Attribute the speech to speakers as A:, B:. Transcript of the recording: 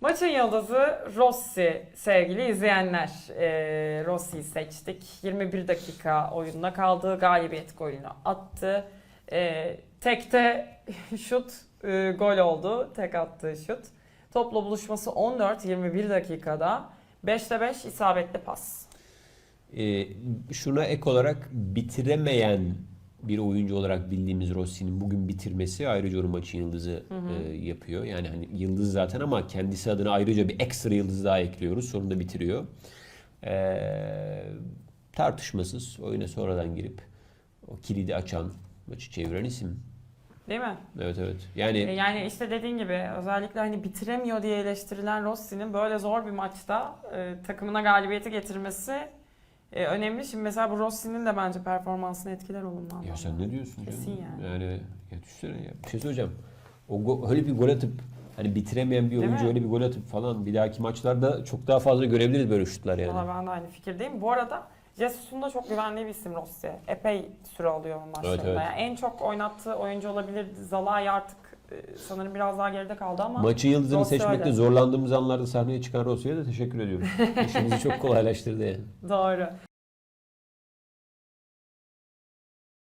A: Maçın yıldızı Rossi sevgili izleyenler. Ee, Rossi'yi seçtik. 21 dakika oyunda kaldı. Galibiyet golünü attı. Ee, tekte şut e, gol oldu. Tek attığı şut. Topla buluşması 14-21 dakikada. 5'te 5 isabetli pas.
B: Ee, şuna ek olarak bitiremeyen bir oyuncu olarak bildiğimiz Rossi'nin bugün bitirmesi ayrıca onun maçın yıldızı e, yapıyor. Yani hani yıldız zaten ama kendisi adına ayrıca bir ekstra yıldız daha ekliyoruz. Sonunda bitiriyor. Ee, tartışmasız oyuna sonradan girip o kilidi açan, maçı çeviren isim.
A: Değil mi?
B: Evet evet.
A: E,
B: Yani
A: Yani işte dediğin gibi özellikle hani bitiremiyor diye eleştirilen Rossi'nin böyle zor bir maçta e, takımına galibiyeti getirmesi e, önemli. Şimdi mesela bu Rossi'nin de bence performansını etkiler olumlu
B: ya sen ne diyorsun
A: Kesin
B: canım?
A: yani.
B: Yani ya düşünsene ya. Bir şey söyleyeceğim. O go- öyle bir gol atıp hani bitiremeyen bir
A: Değil
B: oyuncu
A: mi?
B: öyle bir gol atıp falan bir dahaki maçlarda çok daha fazla görebiliriz böyle şutlar yani.
A: Valla ben de aynı fikirdeyim. Bu arada Jesus'un da çok güvenli bir isim Rossi. Epey süre alıyor maçlarında.
B: Evet, evet.
A: Yani en çok oynattığı oyuncu olabilir. Zalai artık sanırım biraz daha geride kaldı ama
B: Maçın yıldızını
A: Rossi
B: seçmekte
A: öyle.
B: zorlandığımız anlarda sahneye çıkan Rossi'ye de teşekkür ediyorum. İşimizi çok kolaylaştırdı yani.
A: doğru.